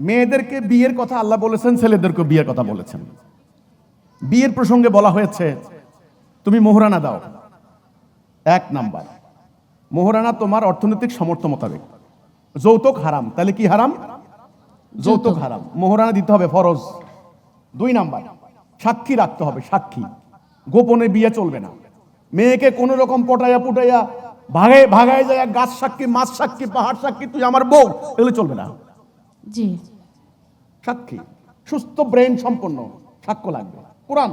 মেয়েদেরকে বিয়ের কথা আল্লাহ বলেছেন ছেলেদেরকে বিয়ের কথা বলেছেন। বিয়ের প্রসঙ্গে বলা হয়েছে তুমি মোহরানা দাও। এক নাম্বার মোহরানা তোমার অর্থনৈতিক সামর্থ্য মোতাবেক। যৌতুক হারাম তাহলে কি হারাম? যৌতুক হারাম মোহরানা দিতে হবে ফরজ। দুই নাম্বার সাক্ষী রাখতে হবে সাক্ষী। গোপনে বিয়ে চলবে না। মেয়েকে কোনো রকম পটাইয়া পুটাইয়া ভাগে ভাগায় যায় গাছ সাক্ষী মাছ সাক্ষী পাহাড় সাক্ষী তুই আমার বউ এগুলো চলবে না। জি। সাক্ষী, সুস্থ ব্রেন সম্পন্ন, সাক্ষ্য লাগবে। কোরআন,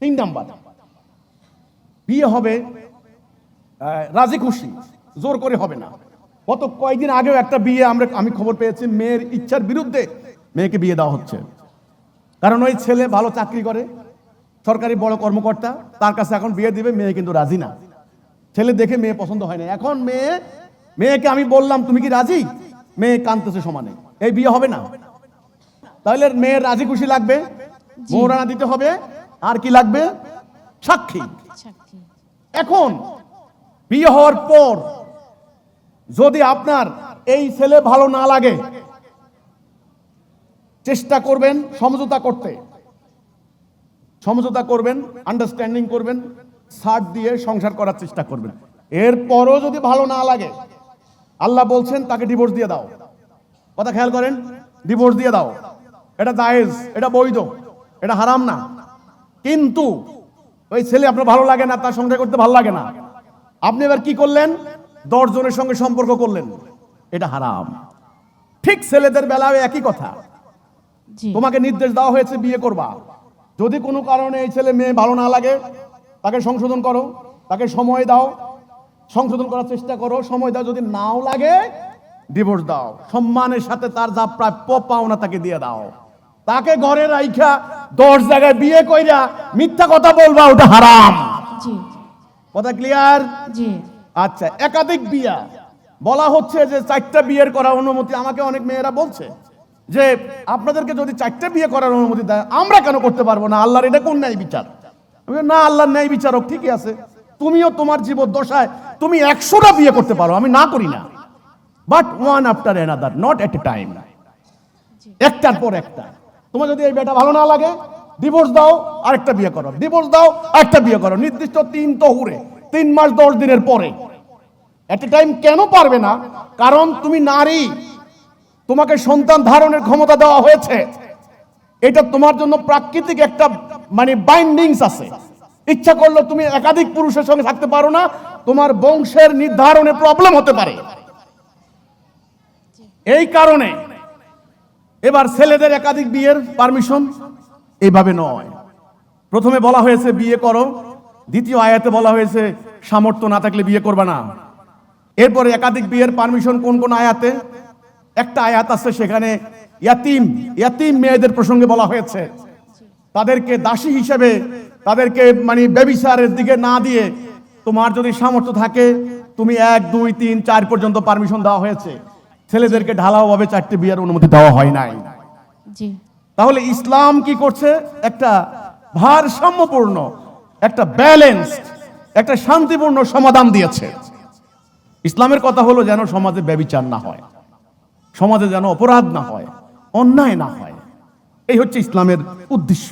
তিন নাম্বার। বিয়ে হবে রাজি খুশি, জোর করে হবে না। গত কয়েকদিন আগেও একটা বিয়ে আমরা, আমি খবর পেয়েছি, মেয়ের ইচ্ছার বিরুদ্ধে মেয়েকে বিয়ে দেওয়া হচ্ছে। কারণ ওই ছেলে ভালো চাকরি করে, সরকারি বড় কর্মকর্তা, তার কাছে এখন বিয়ে দিবে, মেয়ে কিন্তু রাজি না। ছেলে দেখে মেয়ে পছন্দ হয় না। এখন মেয়ে, মেয়েকে আমি বললাম, তুমি কি রাজি? মেয়ে কানতেছে সমানে। এই বিয়ে হবে না। তাহলে মেয়ের রাজি খুশি লাগবে মৌরানা দিতে হবে আর কি লাগবে? সাক্ষী। এখন বিয়ে হওয়ার পর যদি আপনার এই ছেলে ভালো না লাগে চেষ্টা করবেন সমঝোতা করতে। সমঝোতা করবেন আন্ডারস্ট্যান্ডিং করবেন ছাড় দিয়ে সংসার করার চেষ্টা করবেন। এরপরও যদি ভালো না লাগে আল্লাহ বলছেন তাকে ডিভোর্স দিয়ে দাও। কথা খেয়াল করেন ডিভোর্স দিয়ে দাও। এটা জায়েজ এটা বৈধ এটা হারাম না। কিন্তু ওই ছেলে আপনার ভালো লাগে না তার সংসার করতে ভালো লাগে না। আপনি এবার কি করলেন? দশ জনের সঙ্গে সম্পর্ক করলেন। এটা হারাম। ঠিক ছেলেদের বেলায় একই কথা। তোমাকে নির্দেশ দেওয়া হয়েছে বিয়ে করবা। যদি কোনো কারণে এই ছেলে মেয়ে ভালো না লাগে তাকে সংশোধন করো তাকে সময় দাও। সংশোধন করার চেষ্টা করো সময় দাও। যদি নাও লাগে ডিভোর্স দাও। সম্মানের সাথে তার যা প্রাপ্য পাওনা তাকে দিয়ে দাও। তাকে ঘরে রাইখা দশ জায়গায় বিয়ে কইরা মিথ্যা কথা বলবা ওটা হারাম। কথা ক্লিয়ার আচ্ছা একাধিক বিয়া। বলা হচ্ছে যে চারটা বিয়ের করার অনুমতি আমাকে অনেক মেয়েরা বলছে যে আপনাদেরকে যদি চারটা বিয়ে করার অনুমতি দেয় আমরা কেন করতে পারব না? আল্লাহর এটা কোন ন্যায় বিচার? না আল্লাহর ন্যায় বিচারক ঠিকই আছে। তুমিও তোমার জীবন দশায় তুমি একশোটা বিয়ে করতে পারো। আমি না করি না। But one after another not at a time একটার পর একটা। তোমার যদি এই বেটা ভালো না লাগে ডিভোর্স দাও, আরেকটা বিয়ে করো। ডিভোর্স দাও, আরেকটা বিয়ে করো। নির্দিষ্ট তিন তহুরে, তিন মাস দশ দিনের পরে। এট এ টাইম কেন পারবে না? কারণ তুমি নারী। তোমাকে সন্তান ধারণের ক্ষমতা দেওয়া হয়েছে। এটা তোমার জন্য প্রাকৃতিক একটা মানে বাইন্ডিংস আছে। ইচ্ছা করলে তুমি একাধিক পুরুষের সঙ্গে থাকতে পারো না। তোমার বংশের নির্ধারণে প্রবলেম হতে পারে। এই কারণে এবার ছেলেদের একাধিক বিয়ের পারমিশন এইভাবে নয়। প্রথমে বলা হয়েছে বিয়ে করো, দ্বিতীয় আয়াতে বলা হয়েছে সামর্থ্য না থাকলে বিয়ে করবে না। এরপরে একাধিক বিয়ের পারমিশন কোন কোন আয়াতে? একটা আয়াত আছে সেখানে ইয়াতিম ইয়াতিম মেয়েদের প্রসঙ্গে বলা হয়েছে। তাদেরকে দাসী হিসেবে, তাদেরকে মানে বেবিচারের দিকে না দিয়ে তোমার যদি সামর্থ্য থাকে, তুমি এক, দুই, তিন, চার পর্যন্ত পারমিশন দেওয়া হয়েছে। ছেলেদেরকে ঢালাওভাবে চারটে বিয়ের অনুমতি দেওয়া হয় নাই। তাহলে ইসলাম কি করছে? একটা ভারসাম্যপূর্ণ একটা ব্যালেন্স একটা শান্তিপূর্ণ সমাধান দিয়েছে। ইসলামের কথা হলো যেন সমাজে ব্যবিচার না হয় সমাজে যেন অপরাধ না হয় অন্যায় না হয়। এই হচ্ছে ইসলামের উদ্দেশ্য।